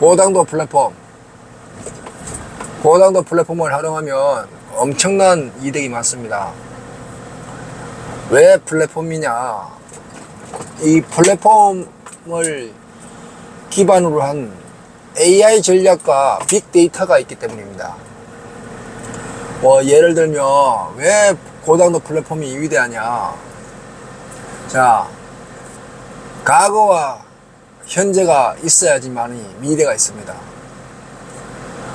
고당도 플랫폼. 고당도 플랫폼을 활용하면 엄청난 이득이 많습니다. 왜 플랫폼이냐? 이 플랫폼을 기반으로 한 AI 전략과 빅데이터가 있기 때문입니다. 뭐 예를 들면 왜 고당도 플랫폼이 위대하냐? 자, 과거와 현재가 있어야지만이 미래가 있습니다.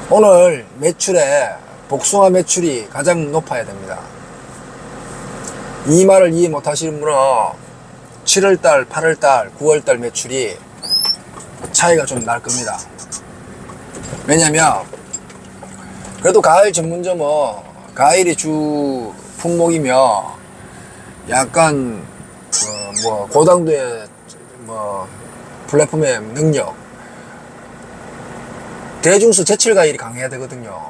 오늘 매출에 복숭아 매출이 가장 높아야 됩니다. 이 말을 이해 못 하시는 분은 7월달, 8월달, 9월달 매출이 차이가 좀 날 겁니다. 왜냐면, 그래도 가을 전문점은 가을이 주 품목이며 약간 어, 뭐 고당도의 뭐 플랫폼의 능력 대중수 제칠 가일이 강해야 되거든요.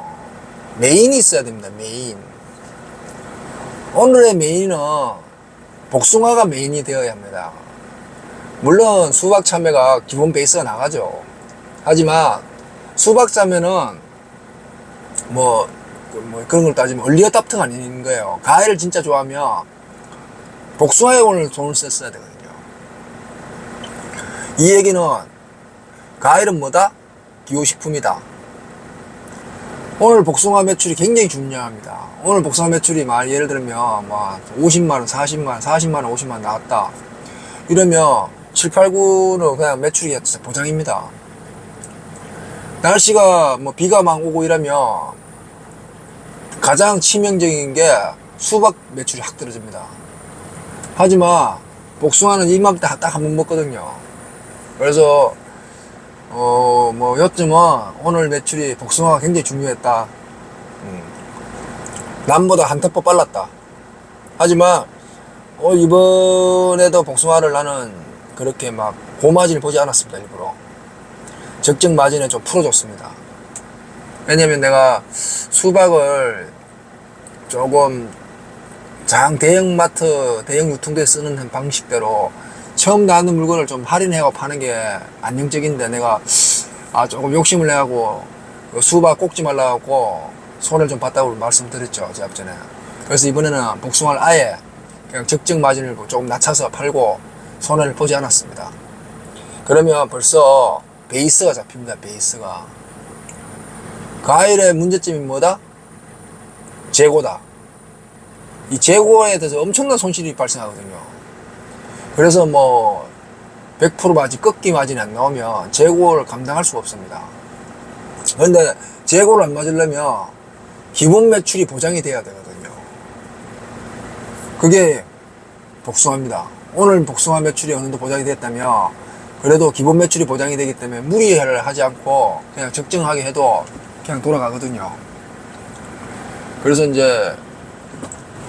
메인이 있어야 됩니다. 메인. 오늘의 메인은 복숭아가 메인이 되어야 합니다. 물론 수박 참외가 기본 베이스가 나가죠. 하지만 수박 참외는 뭐, 그뭐 그런 걸 따지면 얼리어답터가 아닌 거예요. 과일을 진짜 좋아하면 복숭아에 오늘 돈을 썼어야 되거든요. 이 얘기는 과일은 뭐다? 기호식품이다. 오늘 복숭아 매출이 굉장히 중요합니다. 오늘 복숭아 매출이 말 예를 들면 뭐 50만원, 40만원, 40만원, 50만원 나왔다. 이러면 7, 8, 9는 그냥 매출이 진짜 보장입니다. 날씨가 뭐 비가 막 오고 이러면 가장 치명적인 게 수박 매출이 확 떨어집니다. 하지만 복숭아는 이맘때 딱 한 번 먹거든요. 그래서 어, 뭐, 요즘은 오늘 매출이 복숭아가 굉장히 중요했다. 음. 남보다 한 템포 빨랐다. 하지만, 어, 이번에도 복숭아를 나는 그렇게 막 고마진을 보지 않았습니다, 일부러. 적정 마진에 좀 풀어줬습니다. 왜냐면 내가 수박을 조금 장 대형마트, 대형 유통대에 쓰는 방식대로 처음 나는 물건을 좀 할인해고 파는 게 안정적인데 내가 아 조금 욕심을 내고 그 수박 꼭지 말라고 손을 좀 봤다고 말씀드렸죠 제 앞전에. 그래서 이번에는 복숭아를 아예 그냥 적정 마진을 조금 낮춰서 팔고 손해를 보지 않았습니다. 그러면 벌써 베이스가 잡힙니다 베이스가. 과일의 문제점이 뭐다? 재고다. 이 재고에 대해서 엄청난 손실이 발생하거든요 그래서 뭐, 100% 마진, 꺾기 마진이 안 나오면 재고를 감당할 수가 없습니다. 그런데 재고를 안 맞으려면 기본 매출이 보장이 돼야 되거든요. 그게 복숭아입니다. 오늘 복숭아 매출이 어느 정도 보장이 됐다면 그래도 기본 매출이 보장이 되기 때문에 무리를 하지 않고 그냥 적정하게 해도 그냥 돌아가거든요. 그래서 이제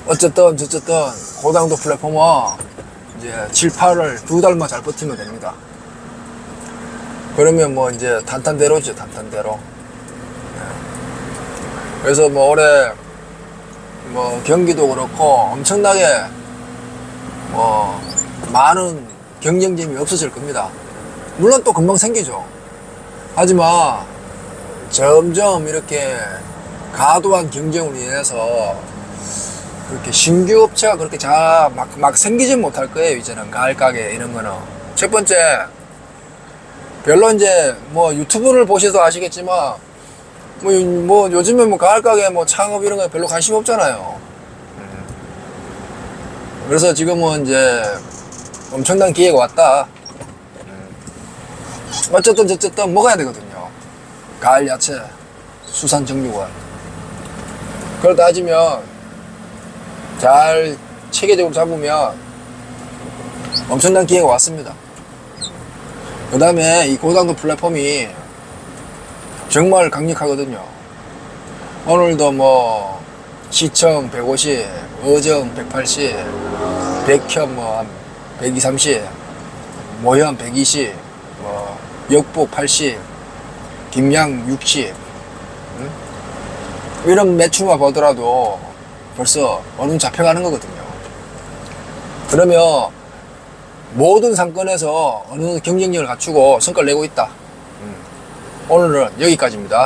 어쨌든 저쨌든 고당도 플랫폼은 이제 7, 8월 두 달만 잘 버티면 됩니다. 그러면 뭐 이제 단탄대로죠, 단탄대로. 네. 그래서 뭐 올해 뭐 경기도 그렇고 엄청나게 뭐 많은 경쟁점이 없어질 겁니다. 물론 또 금방 생기죠. 하지만 점점 이렇게 과도한 경쟁으로 인해서 그렇게 신규 업체가 그렇게 잘막 막 생기진 못할 거예요 이제는. 가을 가게 이런 거는. 첫 번째 별로 이제 뭐 유튜브를 보셔서 아시겠지만 뭐, 뭐 요즘에 뭐 가을 가게 뭐 창업 이런 거 별로 관심 없잖아요. 음. 그래서 지금은 이제 엄청난 기회가 왔다. 음. 어쨌든 어쨌든 먹어야 되거든요. 가을 야채 수산 정육원. 그걸 따지면 잘 체계적으로 잡으면 엄청난 기회가 왔습니다. 그 다음에 이 고당도 플랫폼이 정말 강력하거든요. 오늘도 뭐 시청 150, 어정 180, 백현 뭐 120, 30, 모현 120, 뭐 역보 80, 김양 60 응? 이런 매출만 보더라도 벌써 어느 정도 잡혀가는 거거든요. 그러면 모든 상권에서 어느 정도 경쟁력을 갖추고 성과를 내고 있다. 음. 오늘은 여기까지입니다.